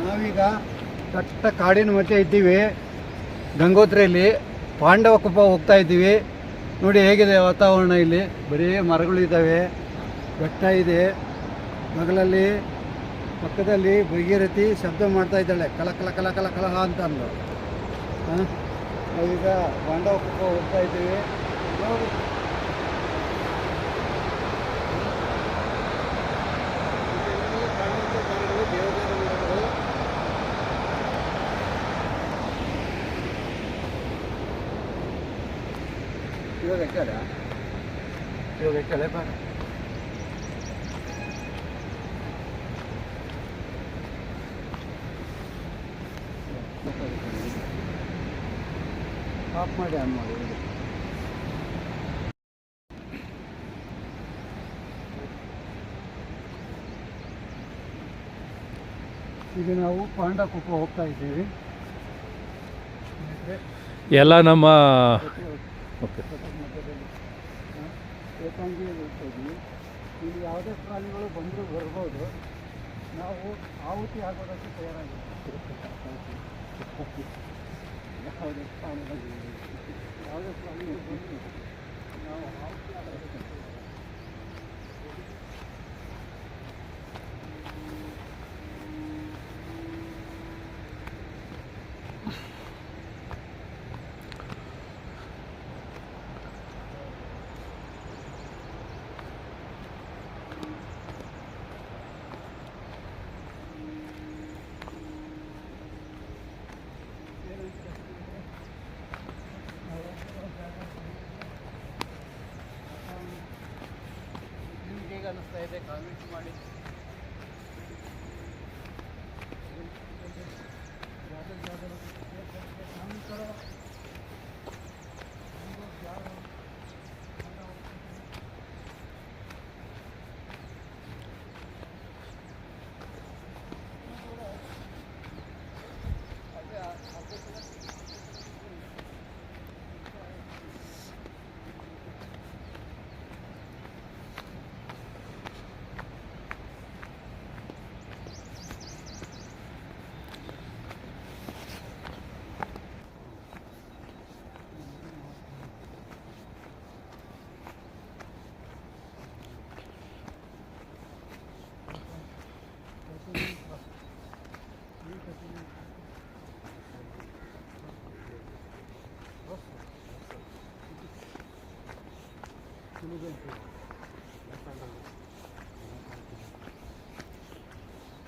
ನಾವೀಗ ಕಾಡಿನ ಮಧ್ಯೆ ಇದ್ದೀವಿ. ಗಂಗೋತ್ರಿಯಲ್ಲಿ ಪಾಂಡವ ಕುಪ್ಪ ಹೋಗ್ತಾ ಇದ್ದೀವಿ. ನೋಡಿ ಹೇಗಿದೆ ವಾತಾವರಣ ಇಲ್ಲಿ? ಬರೀ ಮರಗಳು ಇದ್ದಾವೆ, ಬೆಟ್ಟ ಇದೆ. ಮಗಲಲ್ಲಿ ಪಕ್ಕದಲ್ಲಿ ಭಗೀರಥಿ ಶಬ್ದ ಮಾಡ್ತಾ ಇದ್ದಾಳೆ. ಕಲ ಕಲ ಕಲ ಕಲ ಕಲ ಅಂತ ಈಗ ನಾವೀಗ ಪಾಂಡವ ಕುಪ್ಪ ಹೋಗ್ತಾ ಇದ್ದೀವಿ. ನೋಡಿ ಇಲ್ಲಿ ಕಾಣುವಂಥ ಮರಗಳು ದೇವದಾರು ಮರಗಳು ಇವಾಗ ಎಕ್ಕಡೆ ಬಾ. ಆಫ್ ಮಾಡಿ ಆನ್ ಮಾಡಿ. ಈಗ ನಾವು ಪಾಂಡಕುಪ್ಪ ಹೋಗ್ತಾ ಇದ್ದೀವಿ. ಎಲ್ಲ ನಮ್ಮ ಹ? ಏಕಾಂಗಿಯಲ್ಲಿ ಹೋಗ್ತಾ ಇಲ್ಲಿ ಯಾವುದೇ ಪ್ರಾಣಿಗಳು ಬಂದರೂ ಬರ್ಬೋದು. ನಾವು ಆಹುತಿ ಆಗೋದಕ್ಕೆ ತಯಾರಾಗಿದ್ದೀವಿ. ಯಾವುದೇ ಪ್ರಾಣಿಗಳು ಯಾವುದೇ ಪ್ರಾಣಿಗಳು ಬಂದರೂ ನಾವು ಆಹುತಿ ಆಗೋದಕ್ಕೆ ನಿಮ್ಗೆ ಹೇಗೆ ಅನ್ನಿಸ್ತಾ ಇದೆ ಕಾಮೆಂಟ್ ಮಾಡಿ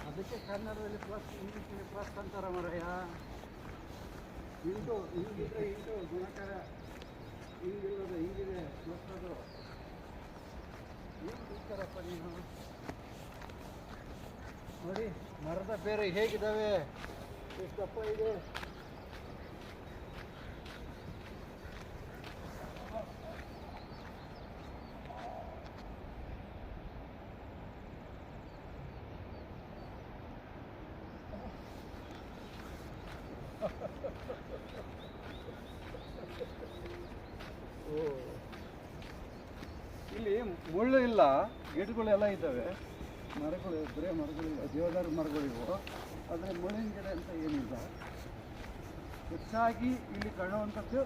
ಅದಕ್ಕೆ ಕನ್ನಡದಲ್ಲಿ ಪ್ಲಸ್ ಇಂಗ್ಲೀಷಲ್ಲಿ ಪ್ಲಸ್ ಅಂತಾರ ಮರಯ್ಯ ಇಂಟು ಹಿಂಗಿದ್ರೆ ಇಂಟು ಗುಣಕಾರ ಹಿಂಗಿಲ್ಲದ ಹಿಂಗಿದೆ ಪ್ಲಸ್ ಅದು. ಏನು ಬಿಡ್ತಾರಪ್ಪ ನೀನು? ನೋಡಿ ಮರದ ಬೇರೆ ಹೇಗಿದ್ದಾವೆ? ಎಷ್ಟು ದಪ್ಪ ಇದೆ? ಇಲ್ಲಿ ಮುಳ್ಳು ಇಲ್ಲ ಗಿಡಗಳೆಲ್ಲ ಇದ್ದಾವೆ. ಮರಗಳು ಬರೇ ಮರಗಳಿಲ್ಲ ದೇವದಾರು ಮರಗಳಿವು ಆದರೆ ಮುಳ್ಳಿನ ಗಿಡ ಅಂತ ಏನಿಲ್ಲ. ಹೆಚ್ಚಾಗಿ ಇಲ್ಲಿ ಕಾಣುವಂಥದ್ದು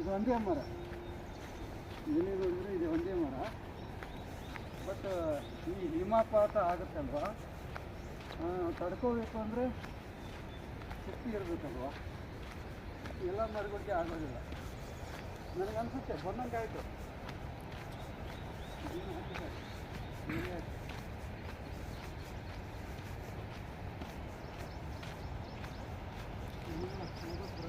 ಇದು ಒಂದೇ ಮರ. ಏನಿದು ಅಂದರೆ ಇದು ಒಂದೇ ಮರ. ಬಟ್ ಈ ಹಿಮಪಾತ ಆಗುತ್ತಲ್ವಾ? ತಡ್ಕೋಬೇಕು ಅಂದರೆ ಶಕ್ತಿ ಇರಬೇಕಲ್ವ? ಎಲ್ಲ ಮರಗಳಿಗೆ ಆಗೋದಿಲ್ಲ. ನನಗೆ ಅನಿಸುತ್ತೆ ಬಂದಂಗೆ ಆಯಿತು Thank you.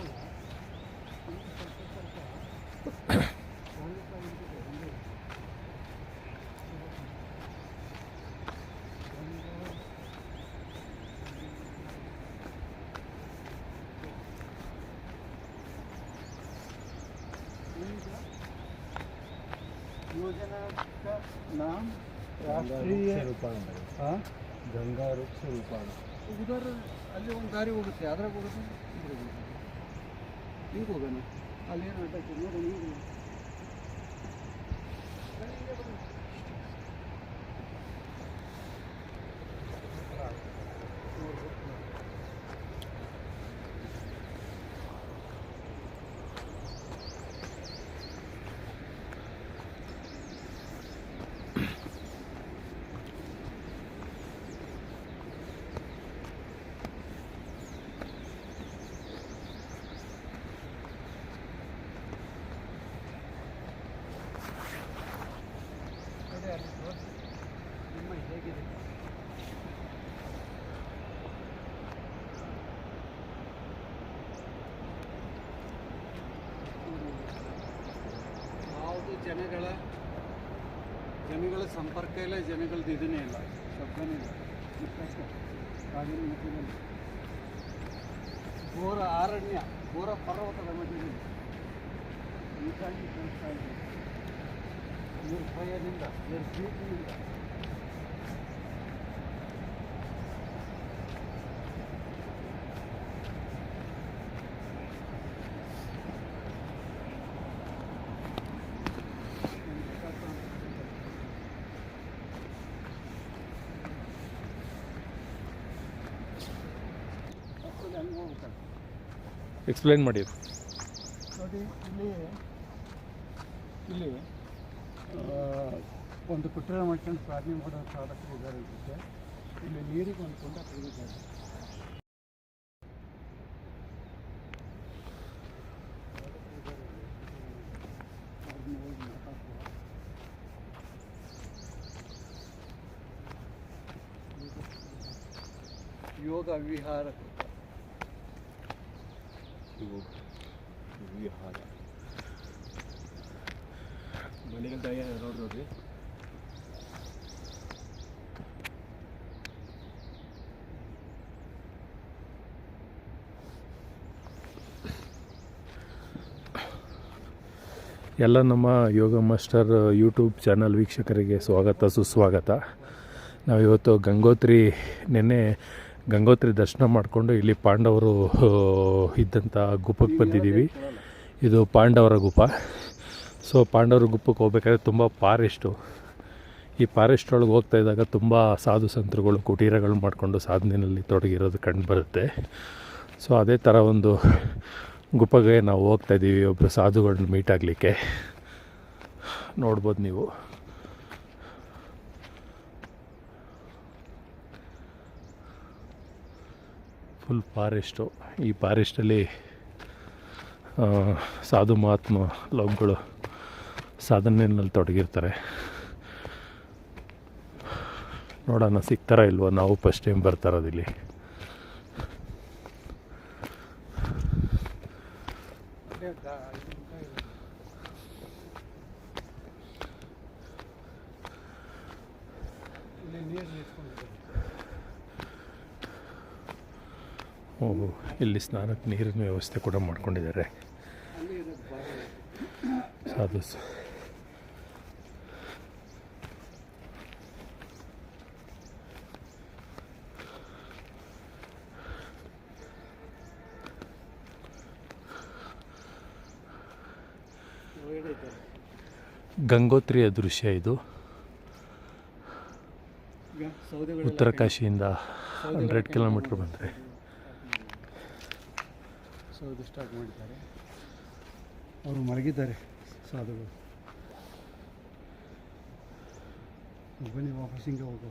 योजना का नाम राष्ट्रीय हाँ? ಗಂಗಾ ವೃಕ್ಷ ರೂಪಾಣ ಉದರ್ ಅಲ್ಲಿ ಒಂದು ದಾರಿ ಹೋಗುತ್ತೆ ಅದ್ರಾಗ ಹೋಗುತ್ತೆ ಇದ್ರಾಗ ಹೋಗುತ್ತೆ ಹಿಂಗೆ ಹೋಗೋಣ ಅಲ್ಲಿ ಏನು ಅಡ್ಡ ಐತೆ ಜನಗಳ ಜನಗಳ ಸಂಪರ್ಕ ಇಲ್ಲ, ಜನಗಳದ್ದು ಇದನ್ನೇ ಇಲ್ಲ. ಶಬ್ದನೇ ಇಲ್ಲ. ಕಾಡಿನ ಮಧ್ಯದಲ್ಲಿ ಘೋರ ಅರಣ್ಯ ಘೋರ ಪರ್ವತದ ಮಧ್ಯದಲ್ಲಿ. ಹೀಗಾಗಿ ಕಾಣಿಸ್ತಾ ಇದೆ. ನಿರ್ಭಯದಿಂದ, ನಿರ್ಭೀತಿಯಿಂದ. ಎಕ್ಸ್ಪ್ಲೈನ್ ಮಾಡಿ ನೋಡಿ ಇಲ್ಲಿ ಇಲ್ಲಿ ಆ, ಒಂದು ಕುಟೀರ ಮಾಡ್ಕೊಂಡು ಪ್ರಾರ್ಥನೆ ಮಾಡೋ ಸಾಧಕರು ಇದ್ದಾರೆ ಅನ್ಸುತ್ತೆ ಇಲ್ಲಿ ನೀರಿಗೆ ಒಂದು ಕುಂಡ ತೆಗೆದಿದ್ದಾರೆ. ಯೋಗ ವಿಹಾರ ನೋಡ್ರಿ. ಎಲ್ಲ ನಮ್ಮ ಯೋಗ ಮಾಸ್ಟರ್ ಯೂಟ್ಯೂಬ್ ಚಾನಲ್ ವೀಕ್ಷಕರಿಗೆ ಸ್ವಾಗತ, ಸುಸ್ವಾಗತ. ನಾವಿವತ್ತು ಗಂಗೋತ್ರಿ, ನಿನ್ನೆ ಗಂಗೋತ್ರಿ ದರ್ಶನ ಮಾಡಿಕೊಂಡು ಇಲ್ಲಿ ಪಾಂಡವರು ಇದ್ದಂಥ ಗುಪ್ಪಕ್ಕೆ ಬಂದಿದ್ದೀವಿ. ಇದು ಪಾಂಡವರ ಗುಪ್ಪ ಸೊ ಪಾಂಡವರ ಗುಪ್ಪಕ್ಕೆ ಹೋಗ್ಬೇಕಾದ್ರೆ ತುಂಬ ಫಾರೆಸ್ಟು ಈ ಫಾರೆಸ್ಟ್ ಒಳಗೆ ಹೋಗ್ತಾ ಇದ್ದಾಗ ತುಂಬ ಸಾಧು ಸಂತರುಗಳು, ಕುಟೀರಗಳು ಮಾಡಿಕೊಂಡು ಸಾಧನೆಯಲ್ಲಿ ತೊಡಗಿರೋದು ಕಂಡು ಬರುತ್ತೆ. ಸೊ ಅದೇ ಥರ ಒಂದು ಗುಪ್ಪಗೆ ನಾವು ಹೋಗ್ತಾ ಇದ್ದೀವಿ ಒಬ್ಬರು ಸಾಧುಗಳನ್ನ ಮೀಟ್ ಆಗಲಿಕ್ಕೆ. ನೋಡ್ಬೋದು ನೀವು. ಫುಲ್ ಫಾರೆಸ್ಟು ಈ ಫಾರೆಸ್ಟಲ್ಲಿ ಸಾಧು ಮಹಾತ್ಮ ಲೋಕಗಳು ಸಾಧನೆಯಲ್ಲಿ ತೊಡಗಿರ್ತಾರೆ. ನೋಡೋಣ, ಸಿಗ್ತಾರ ಇಲ್ವೋ? ನಾವು ಫಸ್ಟ್ ಟೈಮ್ ಬರ್ತಾರದಿಲ್ಲಿ ಓಹೋ ಇಲ್ಲಿ. ಸ್ನಾನಕ್ಕೆ ನೀರಿನ ವ್ಯವಸ್ಥೆ ಕೂಡ ಮಾಡ್ಕೊಂಡಿದ್ದಾರೆ. ಸಾಧು ಸ- ಒಳಗಡೆ ಇದ್ದಾರೆ ಗಂಗೋತ್ರಿಯ ದೃಶ್ಯ ಇದು. ಉತ್ತರ ಕಾಶಿಯಿಂದ ಹಂಡ್ರೆಡ್ ಕಿಲೋಮೀಟ್ರ್ ಬಂದರೆ. ಸೌದೆ ಸ್ಟಾರ್ಟ್ ಮಾಡಿದ್ದಾರೆ. ಅವರು ಮಲಗಿದ್ದಾರೆ ಸಾಧುಗಳು. ಬನ್ನಿ ವಾಪಸ್ ಹಿಂಗೆ ಹೋಗು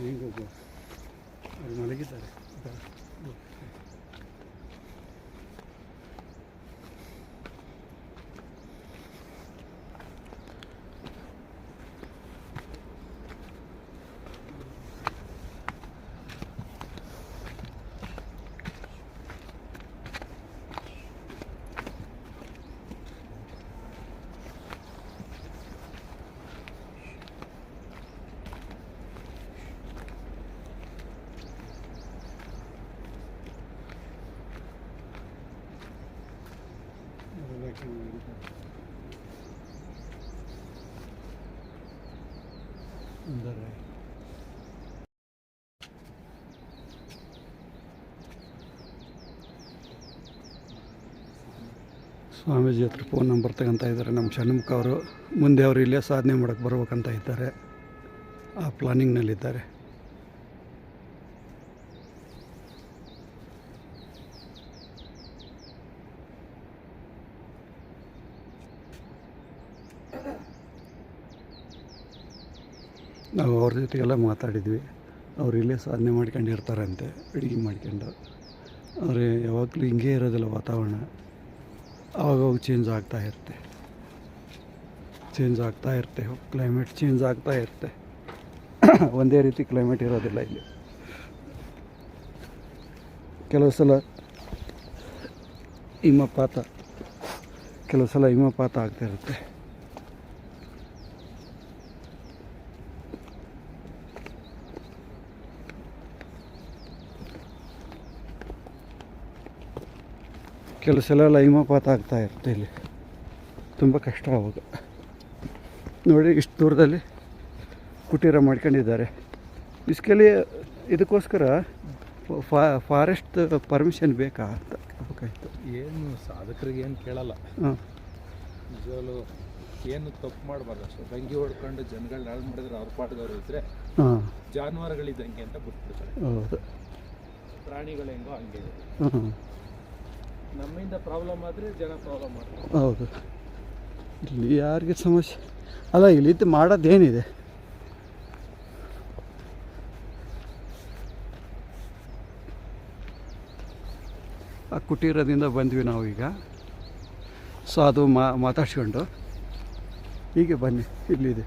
ಹಿಂಗೆ ಹೋಗು ಅವ್ರು ಮಲಗಿದ್ದಾರೆ. ಸ್ವಾಮೀಜಿ ಹತ್ರ ಫೋನ್ ನಂಬರ್ ತಗೊಂತ ಇದ್ದಾರೆ. ನಮ್ಮ ಷಣ್ಮುಖ ಅವರು ಮುಂದೆ ಅವರು ಇಲ್ಲೇ ಸಾಧನೆ ಮಾಡೋಕ್ಕೆ ಬರ್ಬೇಕಂತ ಇದ್ದಾರೆ. ಆ ಪ್ಲಾನಿಂಗ್ನಲ್ಲಿದ್ದಾರೆ ನಾವು ಅವ್ರ ಜೊತೆಗೆಲ್ಲ ಮಾತಾಡಿದ್ವಿ. ಅವ್ರು ಇಲ್ಲೇ ಸಾಧನೆ ಮಾಡ್ಕೊಂಡು ಇರ್ತಾರಂತೆ ಅಡುಗೆ ಮಾಡ್ಕೊಂಡು. ಅವ್ರು ಯಾವಾಗಲೂ ಹಿಂಗೆ ಇರೋದಿಲ್ಲ ವಾತಾವರಣ. ಅವಾಗವಾಗ ಚೇಂಜ್ ಆಗ್ತಾ ಇರುತ್ತೆ. ಚೇಂಜ್ ಆಗ್ತಾ ಇರುತ್ತೆ. ಕ್ಲೈಮೇಟ್ ಚೇಂಜ್ ಆಗ್ತಾ ಇರುತ್ತೆ. ಒಂದೇ ರೀತಿ ಕ್ಲೈಮೇಟ್ ಇರೋದಿಲ್ಲ ಇಲ್ಲಿ. ಕೆಲವು ಸಲ ಹಿಮಪಾತ, ಕೆಲವು ಸಲ ಹಿಮಪಾತ ಆಗ್ತಾ ಇರುತ್ತೆ. ಕೆಲವು ಸಲ ಎಲ್ಲ ಹಿಮಪಾತ ಆಗ್ತಾ ಇರುತ್ತೆ ಇಲ್ಲಿ. ತುಂಬ ಕಷ್ಟ ಅವಾಗ. ನೋಡಿ ಇಷ್ಟು ದೂರದಲ್ಲಿ ಕುಟೀರ ಮಾಡ್ಕೊಂಡಿದ್ದಾರೆ. ಇಸ್ಕಲ್ಲಿ ಇದಕ್ಕೋಸ್ಕರ ಫಾ ಫಾರೆಸ್ಟ್ ಪರ್ಮಿಷನ್ ಬೇಕಾ ಅಂತ ಕೇಳ್ಬೇಕಾಯ್ತು. ಏನು ಸಾಧಕರಿಗೆ ಏನು ಕೇಳಲ್ಲ. ಹಾಂ. ನಿಜವಾಗ್ಲೂ ಏನು ತಪ್ಪು ಮಾಡಬಾರ್ದು ಅಷ್ಟೇ. ದಂಗೆ ಹೊಡ್ಕೊಂಡು ಜನಗಳನ್ನ ಹಾಳು ಮಾಡಿದ್ರೆ ಅವ್ರ ಪಾಠದವ್ರು ಇದ್ರೆ ಹಾಂ. ಜಾನುವಾರುಗಳಿದ್ದಂಗೆ ಅಂತ ಬಿಟ್ಬಿಡ್ತಾರೆ. ಹೌದು. ಪ್ರಾಣಿಗಳು ಹೆಂಗೋ ಹಂಗೆ. ನಮ್ಮಿಂದ ಪ್ರಾಬ್ಲಮ್ ಆದರೆ ಜನ ಪ್ರಾಬ್ಲಮ್ ಹೌದು. ಇಲ್ಲಿ ಯಾರಿಗೆ ಸಮಸ್ಯೆ? ಅಲ್ಲ ಇಲ್ಲಿ ಇದು ಮಾಡೋದೇನಿದೆ? ಆ ಕುಟೀರದಿಂದ ಬಂದ್ವಿ ನಾವು ಈಗ. ಸೊ ಅದು ಮಾತಾಡ್ಸ್ಕೊಂಡು. ಹೀಗೆ ಬನ್ನಿ, ಇಲ್ಲಿದೆ.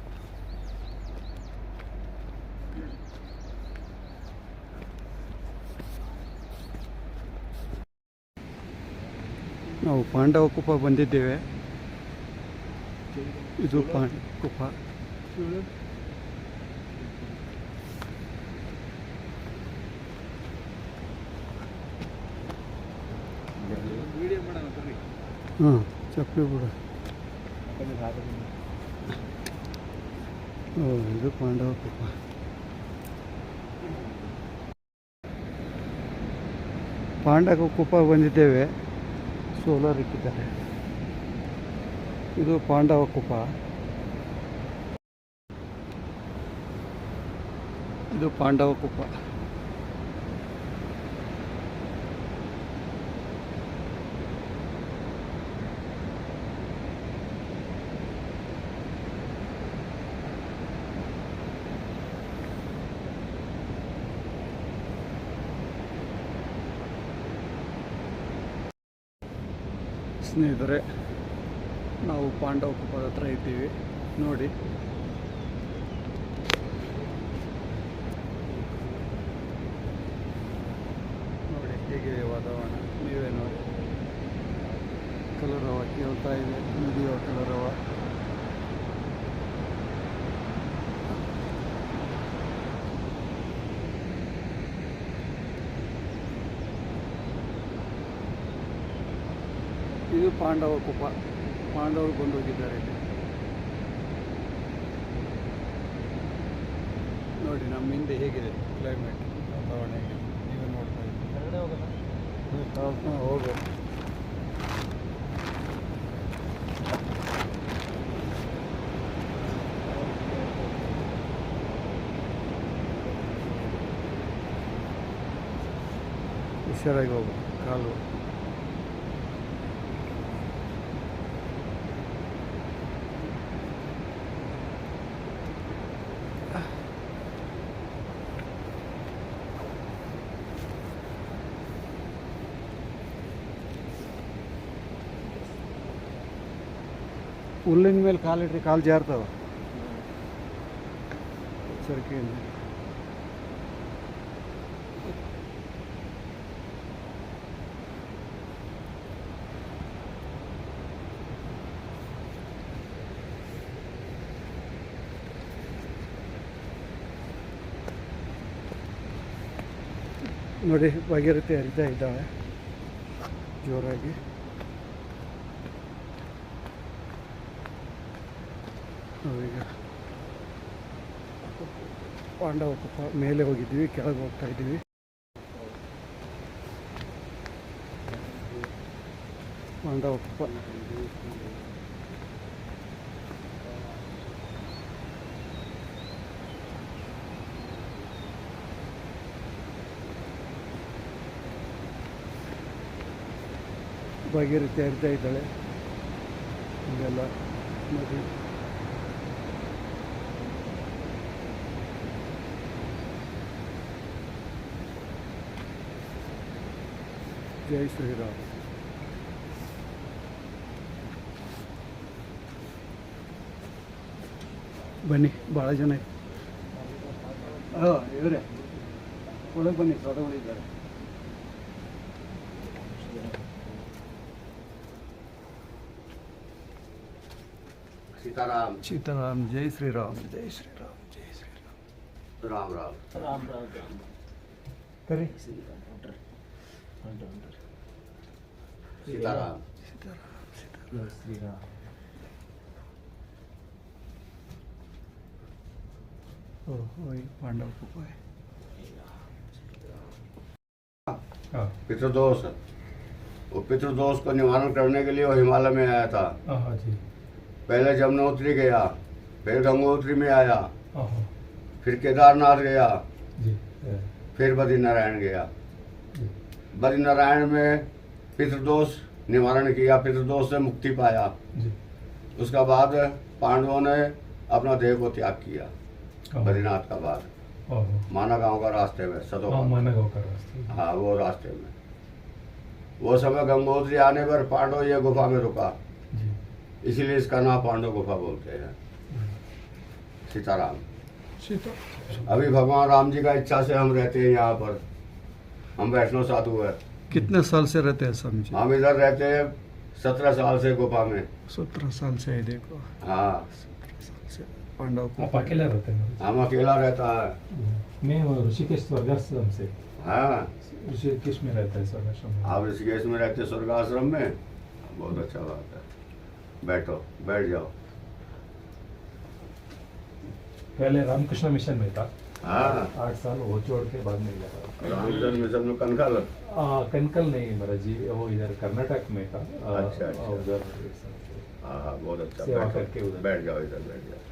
ನಾವು ಪಾಂಡವ ಕುಪ್ಪ ಬಂದಿದ್ದೇವೆ. ಇದು ಪಾಂಡ ಕುಪ್ಪ ವಿಡಿಯೋ ಮಾಡೋಣ ಬರ್ರಿ ಹಾಂ ಚಪ್ಪಲಿ ಬಿಡ ಇದು ಪಾಂಡವ ಕುಪ್ಪ ಪಾಂಡವ ಕುಪ್ಪ ಬಂದಿದ್ದೇವೆ. ಸೋಲಾರ್ ಇಟ್ಟಿದ್ದಾರೆ. ಇದು ಪಾಂಡವ ಕುಪ. ಇದು ಪಾಂಡವ ಕುಪ್ಪ ಸ್ನೇಹಿತರೆ, ನಾವು ಪಾಂಡವ ಕುಪದ ಹತ್ರ ಇದ್ದೀವಿ. ನೋಡಿ. ನೋಡಿ, ಹೇಗಿದೆ ವಾತಾವರಣ? ನೀವೇ ನೋಡಿ. ಕಲರವ ಕೇಳ್ತಾ ಇದೆ. ನದಿಯ ಕಲರವ ಪಾಂಡವ ಕುಪ ಪಾಂಡವರು ಬಂದು ಹೋಗಿದ್ದಾರೆ ಇಲ್ಲಿ. ನೋಡಿ, ನಮ್ಮ ಹಿಂದೆ ಹೇಗಿದೆ ಕ್ಲೈಮೇಟ್ ವಾತಾವರಣ ಹೇಗಿದೆ? ನೀವು ನೋಡ್ತಾ ಇದ್ದೀವಿ ಹೋಗು. ಹುಷಾರಾಗಿ ಹೋಗು, ಕಾಲು. ಹುಲ್ಲಿನ ಮೇಲೆ ಕಾಲಿಟ್ರೆ ಕಾಲು ಜಾರ್ತವ. ಸರಿಕೆಯಿಂದ ನೋಡಿ ಭಾಗೀರಥಿ ಹರಿತಾ ಇದ್ದಾವೆ. ಜೋರಾಗಿ. ನಾವೀಗ ಪಾಂಡವ ಕುಪ್ಪ ಮೇಲೆ ಹೋಗಿದ್ದೀವಿ, ಕೆಳಗೆ ಹೋಗ್ತಾ ಇದ್ದೀವಿ. ಪಾಂಡವ ಕುಪ್ಪ ಭಾಗೀರಥಿ ಹರಿತಾ ಇದ್ದಾಳೆ. ಇದೆಲ್ಲ ನದಿ ಜೈ ಶ್ರೀರಾಮ್ ಬನ್ನಿ ಭಾಳ ಜನ ಹಾಂ ಇವರೇ ಒಳಗೆ ಬನ್ನಿ ಸದಗಳಿದ್ದಾರೆ सीताराम ಸೀತಾರಾಮ್ ಜೈ ಶ್ರೀರಾಮ್ ಜೈ ಶ್ರೀರಾಮ್ ಜೈ ಶ್ರೀರಾಮ್ राम राम ಕರಿ सीताराम। पितृदोष। वो पितृदोष को निवारण करने के लिए वो हिमालय में आया था। पहले जमुनोत्री गया फिर गंगोत्री में आया फिर केदारनाथ गया फिर बद्रीनारायण गया। बद्रीनारायण में पितृदोष निवारण किया पितृदोष से मुक्ति पाया। उसका बाद पांडवों ने अपना देह को त्याग किया हाँ। बद्रीनाथ का बाद। माना गाँव का रास्ते में सदो हाँ माना गाँव का रास्ता हाँ वो रास्ते में। वो समय गंगोत्री आने पर पांडव ये गुफा में रुका। इसीलिए इसका नाम पांडव गुफा बोलते हैं। सीताराम। ಸೀತಾ अभी भगवान राम जी का इच्छा से हम रहते हैं यहाँ पर। हम वैष्णव साधु है। कितने साल से रहते हैं समझे हम इधर रहते हैं सत्रह साल से गुफा में। सत्रह साल से है देखो। हाँ। सत्रह साल से पांडव आप अकेला रहते हैं? हम अकेला रहता है। मैं वो ऋषिकेश स्वर्गाश्रम से। हाँ। ऋषिकेश में रहता है स्वर्गाश्रम में। आप ऋषिकेश में रहते स्वर्ग आश्रम में? बहुत अच्छा बात है। बैठो बैठ जाओ। पहले रामकृष्ण मिशन में था। आठ साल वो छोड़ के बाद में गया रामचंद्र मिशन में कनखल आ, कनकल नहीं महाराज जी वो इधर कर्नाटक में था आ, अच्छा, अच्छा। उधर हाँ हाँ, बहुत अच्छा सेवा बैठो, करके उधर। बैठ जाओ इधर बैठ जाओ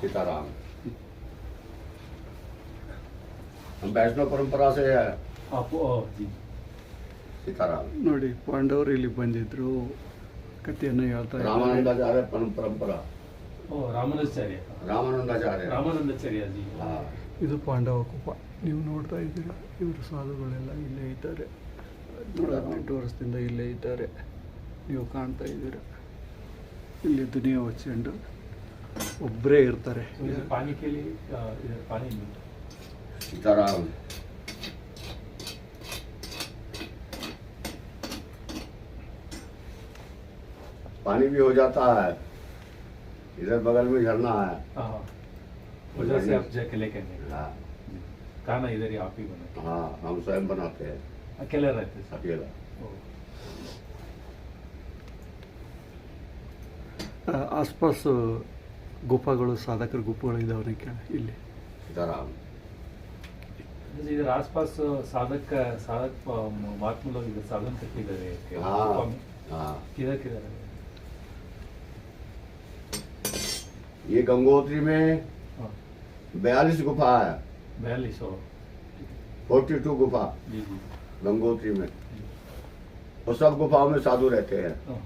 सीताराम हम वैष्णव परंपरा से है आप ओ, जी सीताराम ನೋಡಿ ಪಾಂಡವರು ಇಲ್ಲಿ ಬಂದಿದ್ರು ಕಥೆಯನ್ನು ಹೇಳ್ತಾ ಇದ್ದಾರೆ. रामानंदाचार्य परम परंपरा ओ रामानंदाचार्य रामानंदाचार्य रामानंदाचार्य जी हाँ ಇದು ಪಾಂಡವ ಕುಪ್ಪ ನೀವು ನೋಡ್ತಾ ಇದ್ದೀರಾ ಇವರು ಸಾಧುಗಳೆಲ್ಲ ಇಲ್ಲೇ ಇದ್ದಾರೆ ನೋಡಿ ಹದಿನೆಂಟು ವರ್ಷದಿಂದ ಇಲ್ಲೇ ಇದ್ದಾರೆ ನೀವು ಕಾಣ್ತಾ ಇದ್ದೀರಾ ಇಲ್ಲಿ ದುನಿಯಾ ಹಚ್ಕೊಂಡು ಒಬ್ಬರೇ ಇರ್ತಾರೆ तो इधर पानी के लिए आ, इधर पानी नहीं सीताराम पानी भी हो जाता है इधर बगल में झरना है हाँ उधर से आप जाके लेके आएंगे हाँ खाना इधर ही आप ही बनाते हाँ हम स्वयं बनाते हैं अकेले रहते हैं अकेला सब ओ, ಆ, ಆಸ್ಪಾಸ್ ಗುಫಾಗಳು ಸಾಧಕರ ಗುಫೆಗಳು ಇದಾವೆ ಕೇಳಿ ಇಲ್ಲಿ सीताराम जैसे इधर आसपास साधक का साधक आ, महात्मा ये गंगोत्री में हाँ, बयालीस गुफा है बयालीस सौ फोर्टी टू गुफा जी जी गंगोत्री में वो सब गुफाओं में साधु रहते हैं हाँ,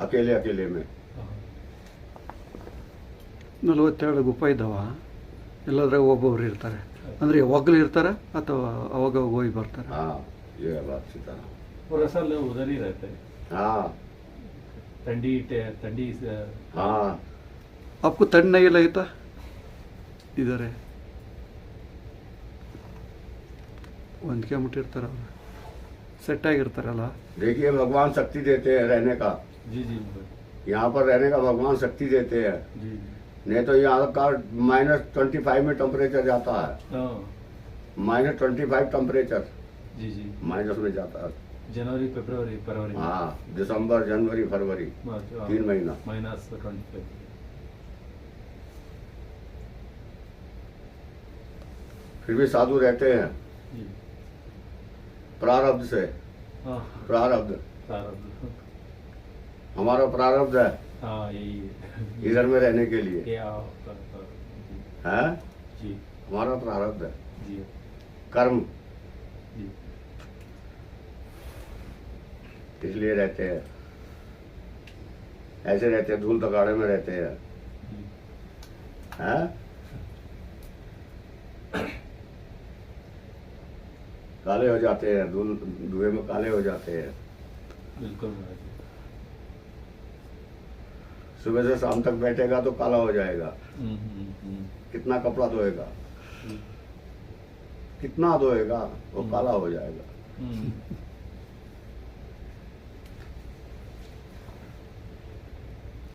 अकेले अकेले में हाँ, ನಲವತ್ತೆರಡು ಗುಫಾ ಇದ್ದಾವ ಎಲ್ಲದ್ರಾಗ ಒಬ್ಬೊಬ್ರು ಇರ್ತಾರೆ ಅಂದರೆ ಯಾವಾಗಲೂ ಇರ್ತಾರೆ ಅಥವಾ ಅವಾಗ ಹೋಗಿ ಬರ್ತಾರೆ हाँ ये है बात सीताराम और असल उधर ही रहते हैं हाँ ठंडी टे- ठंडी से हाँ आपको ठंड नहीं लगता ಇದ್ದಾರೆ ಹೊಂದ್ಕೊಂಬಿಟ್ಟಿರ್ತಾರೆ ಅವರು ಸೆಟ್ ಆಗಿರ್ತಾರಲ್ಲ देखिए भगवान शक्ति देते हैं रहने का जी जी यहाँ पर रहने का भगवान शक्ति देते हैं जी नहीं तो यहाँ का माइनस ट्वेंटी फाइव में टेम्परेचर जाता है हाँ माइनस ट्वेंटी फाइव टेम्परेचर जी जी माइनस में जाता है जनवरी फरवरी फरवरी हाँ दिसंबर जनवरी फरवरी तीन महीना माइनस फिर भी साधु रहते हैं प्रारब्ध से प्रारब्ध प्रारब्ध हमारा प्रारब्ध है यही इधर में रहने के लिए है जी हमारा प्रारब्ध है जी कर्म जी इसलिए रहते हैं। ऐसे रहते हैं धूल तकाड़े में रहते हैं। जी काले हो जाते हैं धूल धुएँ में काले हो जाते हैं। बिल्कुल सुबह से शाम तक बैठेगा तो काला हो जाएगा। हम्म, हम्म, हम्म, कितना कपड़ा धोएगा? कितना धोएगा वो काला हो जाएगा।